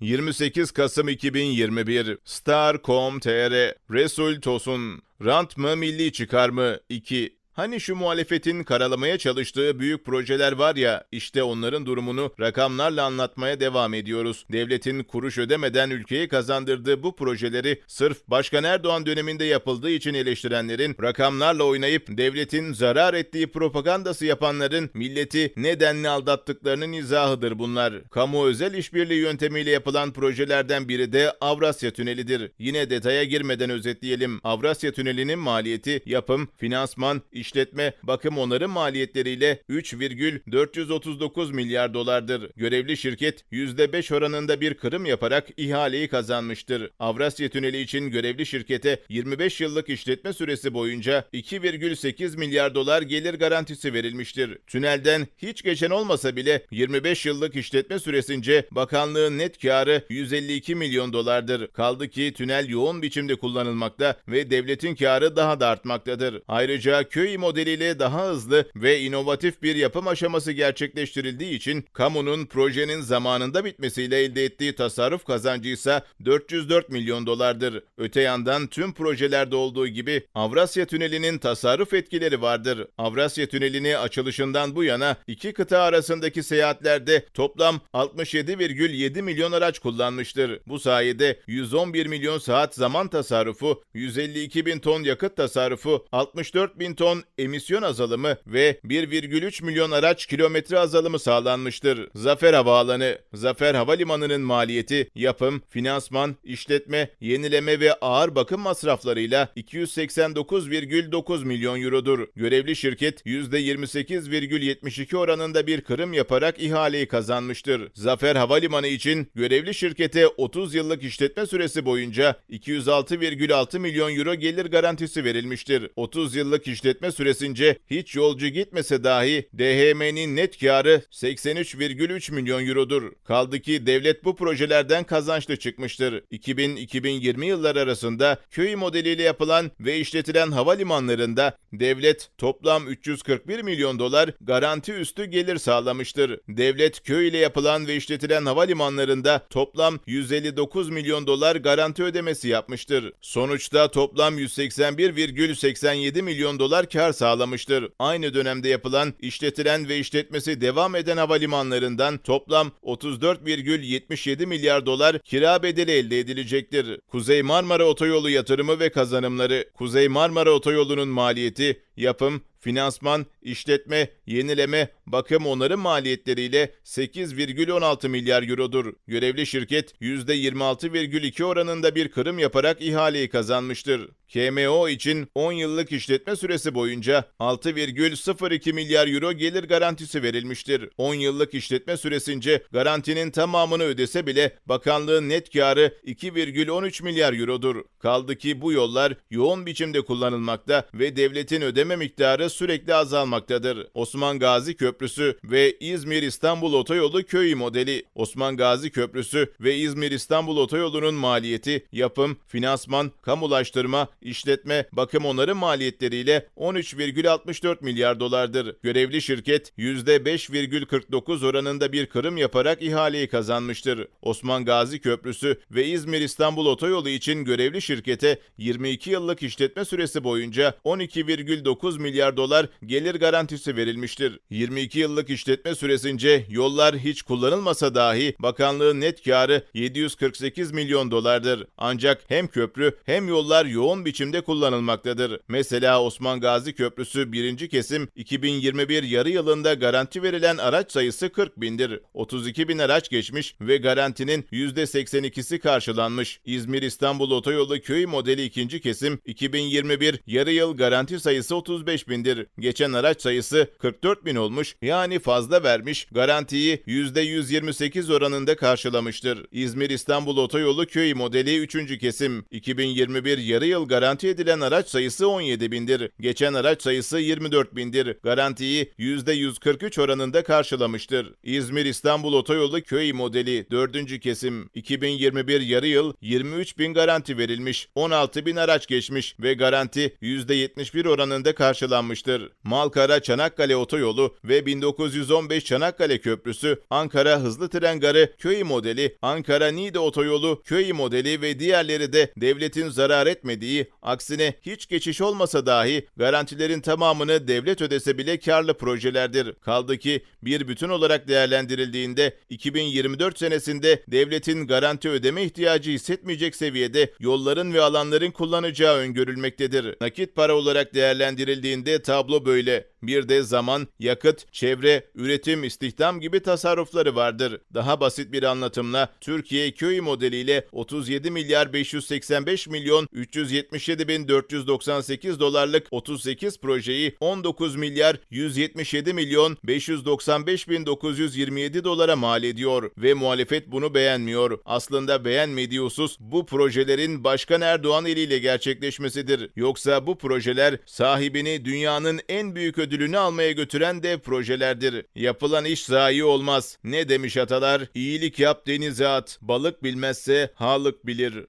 28 Kasım 2021 Star.com.tr Resul Tosun. Rant mı milli çıkar mı? 2 Hani şu muhalefetin karalamaya çalıştığı büyük projeler var ya, işte onların durumunu rakamlarla anlatmaya devam ediyoruz. Devletin kuruş ödemeden ülkeye kazandırdığı bu projeleri sırf Başkan Erdoğan döneminde yapıldığı için eleştirenlerin, rakamlarla oynayıp devletin zarar ettiği propagandası yapanların milleti nedenli aldattıklarının izahıdır bunlar. Kamu özel işbirliği yöntemiyle yapılan projelerden biri de Avrasya Tüneli'dir. Yine detaya girmeden özetleyelim. Avrasya Tüneli'nin maliyeti yapım, finansman, işletme, bakım onarım maliyetleriyle 3,439 milyar dolardır. Görevli şirket %5 oranında bir kırım yaparak ihaleyi kazanmıştır. Avrasya Tüneli için görevli şirkete 25 yıllık işletme süresi boyunca 2,8 milyar dolar gelir garantisi verilmiştir. Tünelden hiç geçen olmasa bile 25 yıllık işletme süresince bakanlığın net karı 152 milyon dolardır. Kaldı ki tünel yoğun biçimde kullanılmakta ve devletin karı daha da artmaktadır. Ayrıca köy modeliyle daha hızlı ve inovatif bir yapım aşaması gerçekleştirildiği için kamunun projenin zamanında bitmesiyle elde ettiği tasarruf kazancı ise 404 milyon dolardır. Öte yandan tüm projelerde olduğu gibi Avrasya Tüneli'nin tasarruf etkileri vardır. Avrasya Tüneli'ni açılışından bu yana iki kıta arasındaki seyahatlerde toplam 67,7 milyon araç kullanmıştır. Bu sayede 111 milyon saat zaman tasarrufu, 152 bin ton yakıt tasarrufu, 64 bin ton emisyon azalımı ve 1,3 milyon araç kilometre azalımı sağlanmıştır. Zafer Havaalanı Zafer Havalimanı'nın maliyeti yapım, finansman, işletme, yenileme ve ağır bakım masraflarıyla 289,9 milyon eurodur. Görevli şirket %28,72 oranında bir kırım yaparak ihaleyi kazanmıştır. Zafer Havalimanı için görevli şirkete 30 yıllık işletme süresi boyunca 206,6 milyon euro gelir garantisi verilmiştir. 30 yıllık işletme süresince hiç yolcu gitmese dahi DHM'nin net karı 83,3 milyon eurodur. Kaldı ki devlet bu projelerden kazançlı çıkmıştır. 2000-2020 yıllar arasında köy modeliyle yapılan ve işletilen havalimanlarında devlet toplam 341 milyon dolar garanti üstü gelir sağlamıştır. Devlet köy ile yapılan ve işletilen havalimanlarında toplam 159 milyon dolar garanti ödemesi yapmıştır. Sonuçta toplam 181,87 milyon dolar kar sağlamıştır. Aynı dönemde yapılan, işletilen ve işletmesi devam eden havalimanlarından toplam 34,77 milyar dolar kira bedeli elde edilecektir. Kuzey Marmara Otoyolu yatırımı ve kazanımları Kuzey Marmara Otoyolu'nun maliyeti, yapım, finansman, işletme, yenileme, bakım onarım maliyetleriyle 8,16 milyar eurodur. Görevli şirket %26,2 oranında bir kırım yaparak ihaleyi kazanmıştır. KMO için 10 yıllık işletme süresi boyunca 6,02 milyar euro gelir garantisi verilmiştir. 10 yıllık işletme süresince garantinin tamamını ödese bile bakanlığın net karı 2,13 milyar eurodur. Kaldı ki bu yollar yoğun biçimde kullanılmakta ve devletin ödeme miktarı sürekli azalmaktadır. Osman Gazi Köprüsü ve İzmir-İstanbul Otoyolu köy modeli. Osman Gazi Köprüsü ve İzmir-İstanbul Otoyolu'nun maliyeti, yapım, finansman, kamulaştırma, işletme, bakım onarım maliyetleriyle 13,64 milyar dolardır. Görevli şirket %5,49 oranında bir kırım yaparak ihaleyi kazanmıştır. Osman Gazi Köprüsü ve İzmir-İstanbul Otoyolu için görevli şirkete 22 yıllık işletme süresi boyunca 12,9 milyar dolar gelir garantisi verilmiştir. 22 yıllık işletme süresince yollar hiç kullanılmasa dahi bakanlığın net karı 748 milyon dolardır. Ancak hem köprü hem yollar yoğun biçimde kullanılmaktadır. Mesela Osman Gazi Köprüsü 1. kesim 2021 yarı yılında garanti verilen araç sayısı 40 bindir. 32 bin araç geçmiş ve garantinin %82'si karşılanmış. İzmir-İstanbul Otoyolu köy modeli 2. kesim 2021 yarı yıl garanti sayısı 35 bindir. Geçen araç sayısı 44 bin olmuş yani fazla vermiş garantiyi %128 oranında karşılamıştır. İzmir-İstanbul Otoyolu köy modeli 3. kesim 2021 yarı yıl garanti edilen araç sayısı 17 bindir. Geçen araç sayısı 24 bindir. Garantiyi %143 oranında karşılamıştır. İzmir-İstanbul Otoyolu köy modeli 4. kesim 2021 yarı yıl 23 bin garanti verilmiş. 16 bin araç geçmiş ve garanti %71 oranında karşılanmıştır yapılmıştır. Malkara Çanakkale Otoyolu ve 1915 Çanakkale Köprüsü, Ankara Hızlı Tren Garı, Köy modeli, Ankara Niğde Otoyolu, Köy modeli ve diğerleri de devletin zarar etmediği, aksine hiç geçiş olmasa dahi garantilerin tamamını devlet ödese bile karlı projelerdir. Kaldı ki bir bütün olarak değerlendirildiğinde 2024 senesinde devletin garanti ödeme ihtiyacı hissetmeyecek seviyede yolların ve alanların kullanacağı öngörülmektedir. Nakit para olarak değerlendirildiğinde tablo böyle. Bir de zaman, yakıt, çevre, üretim, istihdam gibi tasarrufları vardır. Daha basit bir anlatımla Türkiye köy modeliyle 37 milyar 585 milyon 377 bin 498 dolarlık 38 projeyi 19 milyar 177 milyon 595 bin 927 dolara mal ediyor ve muhalefet bunu beğenmiyor. Aslında beğenmediği husus bu projelerin Başkan Erdoğan eliyle gerçekleşmesidir. Yoksa bu projeler sahibini dünyanın en büyük ödülünü almaya götüren dev projelerdir. Yapılan iş zayi olmaz. Ne demiş atalar? İyilik yap denize at. Balık bilmezse halık bilir.